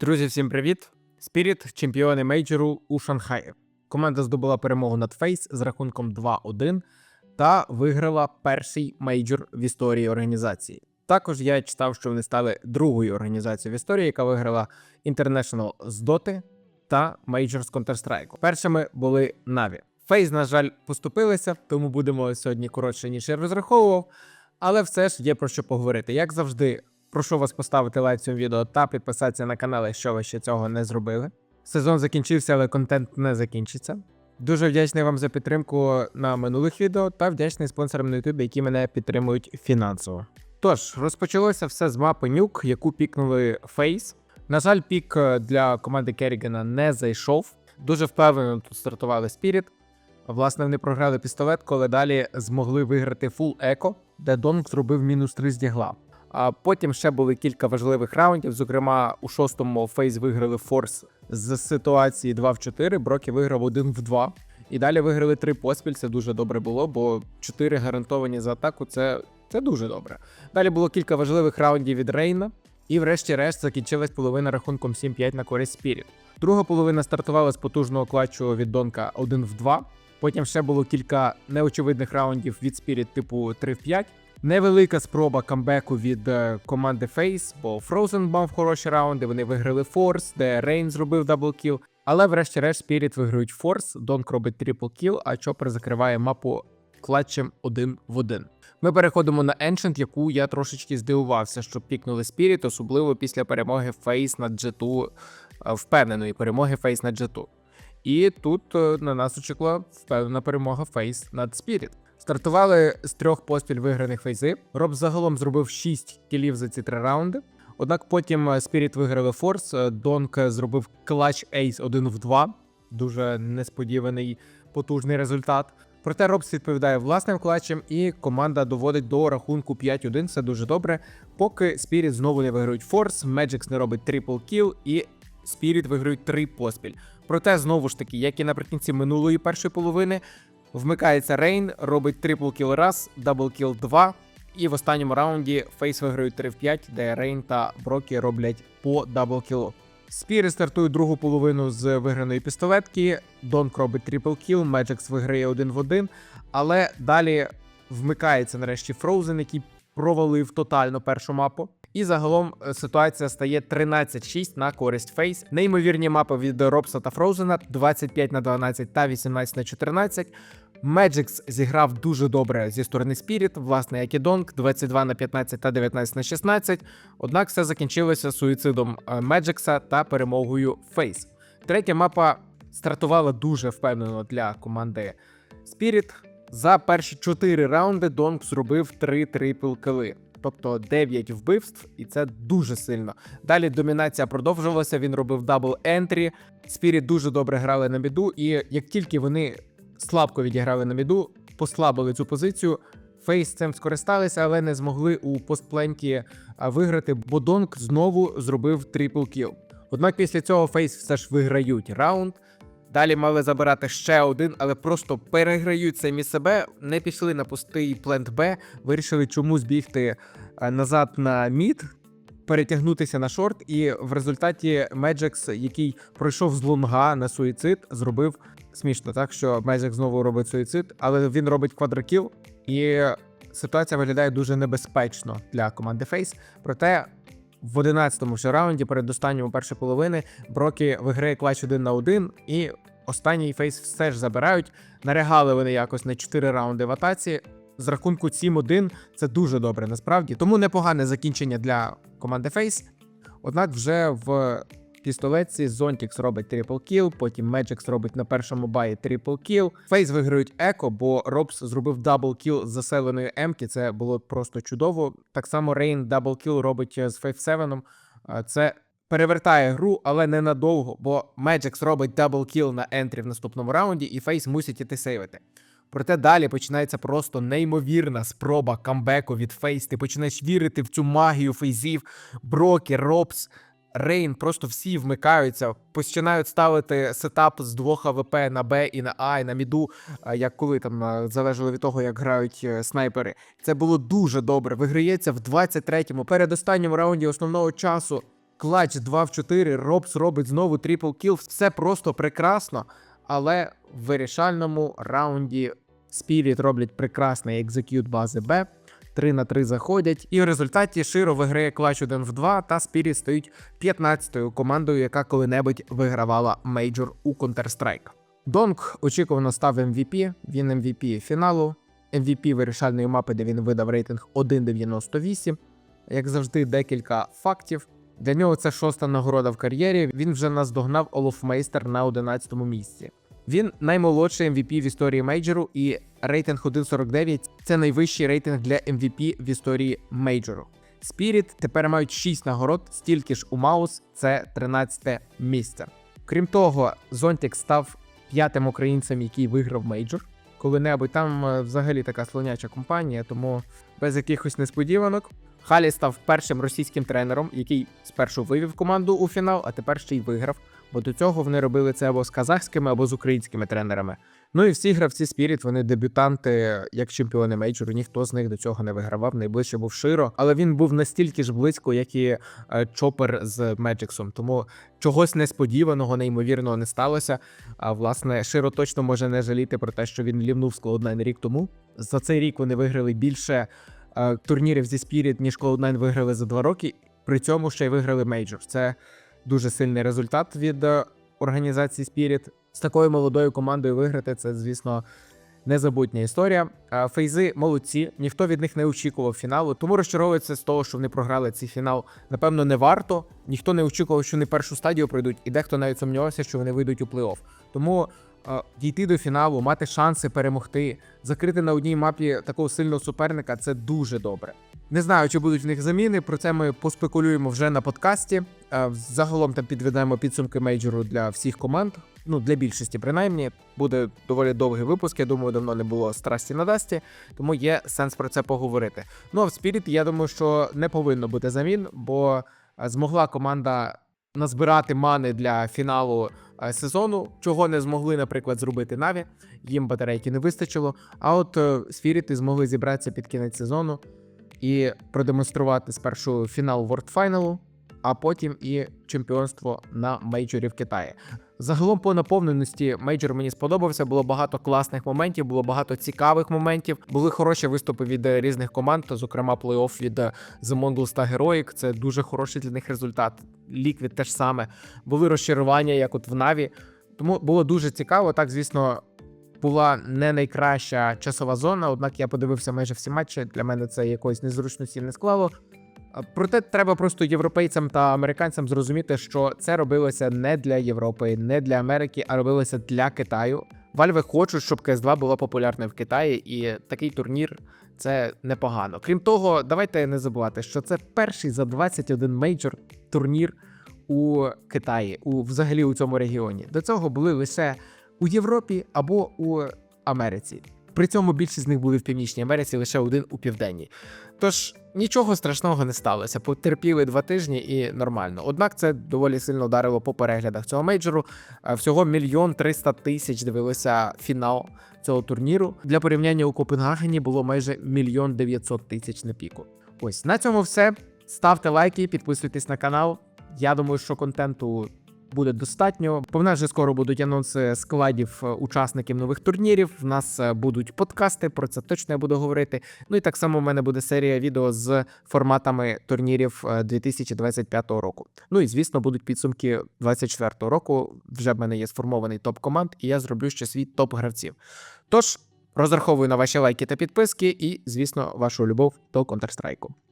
Друзі, всім привіт! Спіріт чемпіони мейджору у Шанхаї. Команда здобула перемогу над Фейс з рахунком 2-1 та виграла перший мейджор в історії організації. Також я читав, що вони стали другою організацією в історії, яка виграла International з Доти та Мейджор з Counter-Strike. Першими були Наві. Фейс, на жаль, поступилися, тому будемо сьогодні коротше, ніж я розраховував. Але все ж є про що поговорити. Як завжди, прошу вас поставити лайк цьому відео та підписатися на канал, якщо ви ще цього не зробили. Сезон закінчився, але контент не закінчиться. Дуже вдячний вам за підтримку на минулих відео та вдячний спонсорам на YouTube, які мене підтримують фінансово. Тож, розпочалося все з мапи Нюк, яку пікнули Фейс. На жаль, пік е, для команди Керрігана не зайшов. Дуже впевнено тут стартували Спіріт. Власне, вони програли пістолет, коли далі змогли виграти фул еко, де Донг зробив мінус 3 з дігла. А потім ще були кілька важливих раундів. Зокрема, у шостому Фейс виграли Форс з ситуації 2 в 4. Брокі виграв 1 в 2. І далі виграли 3 поспіль. Це дуже добре було, бо 4 гарантовані за атаку це, це дуже добре. Далі було кілька важливих раундів від Рейна. І врешті-решт закінчилась половина рахунком 7-5 на користь Спіріт. Друга половина стартувала з потужного клатчу від Донка 1 в 2. Потім ще було кілька неочевидних раундів від Spirit типу 3 в 5. Невелика спроба камбеку від е, команди Face, бо Frozen мав хороші раунди. Вони виграли Force, де Рейн зробив даблкіл. Але врешті-решт Spirit виграють Force, Донк робить трипл-кіл, а Чопер закриває мапу клатчем один в один. Ми переходимо на Ancient, яку я трошечки здивувався, що пікнули Spirit, особливо після перемоги Face G2, е, впевненої перемоги Face над G2. І тут е, на нас очікувала впевнена перемога Фейс над Spirit. Стартували з трьох поспіль виграних фейзи. Роб загалом зробив 6 кілів за ці три раунди. Однак потім е, Spirit виграли Форс. Донк зробив клач Ейс 1 в 2. Дуже несподіваний потужний результат. Проте Робс відповідає власним клатчем, і команда доводить до рахунку 5-1. Це дуже добре. Поки Spirit знову не виграють Форс, Magix не робить трипл кіл, і Spirit виграють три поспіль. Проте, знову ж таки, як і наприкінці минулої першої половини, вмикається Рейн, робить трипл кіл раз, дабл кіл 2. І в останньому раунді Фейс виграють 3 в 5, де Рейн та Брокі роблять по дабл кілу. Спіри стартують другу половину з виграної пістолетки. Донк робить трипл кіл, Меджекс виграє один в один. Але далі вмикається нарешті Фроузен, який провалив тотально першу мапу. І загалом е, ситуація стає 13-6 на користь Фейс. Неймовірні мапи від Робса та Фроузена 25 на 12 та 18 на 14. Меджикс зіграв дуже добре зі сторони Spirit, власне, як і Донк, 22 на 15 та 19 на 16. Однак все закінчилося суїцидом Меджикса та перемогою Фейс. Третя мапа стартувала дуже впевнено для команди Spirit. За перші 4 раунди Донк зробив 3 трипл кили. Тобто 9 вбивств, і це дуже сильно. Далі домінація продовжувалася. Він робив дабл ентрі. Спіріт дуже добре грали на міду, і як тільки вони слабко відіграли на міду, послабили цю позицію. Фейс цим скористалися, але не змогли у постпленті виграти, бо Донк знову зробив трипл кіл. Однак після цього Фейс все ж виграють раунд. Далі мали забирати ще один, але просто переграють самі себе, не пішли на пустий плент Б, вирішили чомусь бігти е, назад на мід, перетягнутися на шорт, і в результаті Меджекс, який пройшов з лонга на суїцид, зробив смішно, так що Меджекс знову робить суїцид, але він робить квадрокіл, і ситуація виглядає дуже небезпечно для команди Фейс. Проте в 11-му ж раунді, перед останньому першої половини, Брокі виграє клач один на один і останній фейс все ж забирають. Нарягали вони якось на 4 раунди в атаці. З рахунку 7-1 це дуже добре насправді. Тому непогане закінчення для команди Фейс. Однак вже в пістолетці Зонтікс робить трипл кіл, потім Меджикс робить на першому баї трипл кіл. Фейс виграють еко, бо Робс зробив дабл кіл з заселеної емки. Це було просто чудово. Так само Рейн дабл кіл робить з 5-7. Це перевертає гру, але ненадовго, бо Меджикс робить дабл кіл на ентрі в наступному раунді, і Фейс мусить іти сейвити. Проте далі починається просто неймовірна спроба камбеку від Фейс. Ти починаєш вірити в цю магію фейзів, Брокі, Робс. Рейн просто всі вмикаються, починають ставити сетап з двох АВП на Б і на А, і на міду, як коли там залежало від того, як грають е, снайпери. Це було дуже добре. Виграється в 23-му передостанньому раунді основного часу. Клач 2 в 4, Робс робить знову трипл кіл. Все просто прекрасно. Але в вирішальному раунді Spirit роблять прекрасний екзекют бази Б. 3 на 3 заходять, і в результаті Широ виграє клач 1 в 2, та Spirit стоїть 15-ю командою, яка коли-небудь вигравала мейджор у Counter-Strike. Донг очікувано став MVP, він MVP фіналу, MVP вирішальної мапи, де він видав рейтинг 1.98. Як завжди, декілька фактів. Для нього це шоста нагорода в кар'єрі. Він вже наздогнав Олофмейстер на 11-му місці. Він наймолодший MVP в історії мейджору, і рейтинг 1.49 це найвищий рейтинг для MVP в історії мейджору. Spirit тепер мають 6 нагород, стільки ж у Маус це 13 місце. Крім того, Зонтік став п'ятим українцем, який виграв мейджор. Коли-небудь там е, взагалі така слоняча компанія, тому без якихось несподіванок. Халі став першим російським тренером, який спершу вивів команду у фінал, а тепер ще й виграв. Бо до цього вони робили це або з казахськими, або з українськими тренерами. Ну і всі гравці Spirit, вони дебютанти як чемпіони мейджору. Ніхто з них до цього не вигравав. Найближче був Широ, але він був настільки ж близько, як і е, Чопер з Меджиксом. Тому чогось несподіваного, неймовірного не сталося. А власне, Широ точно може не жаліти про те, що він лівнув з Cloud9 рік тому. За цей рік вони виграли більше е, турнірів зі Spirit, ніж Cloud9 виграли за два роки. При цьому ще й виграли мейджор. Це дуже сильний результат від е, організації Spirit. З такою молодою командою виграти це, звісно, незабутня історія. Фейзи молодці, ніхто від них не очікував фіналу, тому розчаровується з того, що вони програли цей фінал. Напевно, не варто. Ніхто не очікував, що вони першу стадію пройдуть, і дехто навіть сумнівався, що вони вийдуть у плей-офф. Тому дійти до фіналу, мати шанси перемогти, закрити на одній мапі такого сильного суперника це дуже добре. Не знаю, чи будуть в них заміни. Про це ми поспекулюємо вже на подкасті. Загалом там підведемо підсумки мейджору для всіх команд. Ну, для більшості, принаймні, буде доволі довгий випуск. Я думаю, давно не було страсті на Дасті, тому є сенс про це поговорити. Ну а в Spirit, я думаю, що не повинно бути замін, бо змогла команда назбирати мани для фіналу сезону, чого не змогли, наприклад, зробити Наві. Їм батарейки не вистачило. А от е, Спіріти змогли зібратися під кінець сезону і продемонструвати спершу фінал World Final, а потім і чемпіонство на мейджорі в Китаї. Загалом по наповненості мейджор мені сподобався. Було багато класних моментів, було багато цікавих моментів. Були хороші виступи від е, різних команд, зокрема плей-офф від е, The Mongols та Heroic. Це дуже хороший для них результат. Ліквід теж саме. Були розчарування, як от в Наві. Тому було дуже цікаво. Так, звісно, була не найкраща часова зона, однак я подивився майже всі матчі. Для мене це якоїсь незручності не склало. Проте треба просто європейцям та американцям зрозуміти, що це робилося не для Європи, не для Америки, а робилося для Китаю. Вальви хочуть, щоб CS2 була популярна в Китаї, і такий турнір це непогано. Крім того, давайте не забувати, що це перший за 21 мейджор турнір у Китаї, у взагалі у цьому регіоні. До цього були лише у Європі або у Америці. При цьому більшість з них були в Північній Америці, лише один у південній. Тож нічого страшного не сталося. Потерпіли два тижні і нормально. Однак це доволі сильно ударило по переглядах цього мейджору. Е, Всього мільйон триста тисяч дивилися фінал цього турніру. Для порівняння у Копенгагені було майже мільйон дев'ятсот тисяч на піку. Ось на цьому все. Ставте лайки, підписуйтесь на канал. Я думаю, що контенту буде достатньо. Бо в нас вже скоро будуть анонси складів е, учасників нових турнірів. В нас е, будуть подкасти, про це точно я буду говорити. Ну і так само в мене буде серія відео з форматами турнірів е, 2025 року. Ну і звісно, будуть підсумки 2024 року. Вже в мене є сформований топ команд, і я зроблю ще свій топ гравців. Тож розраховую на ваші лайки та підписки, і, звісно, вашу любов до Counter-Strike.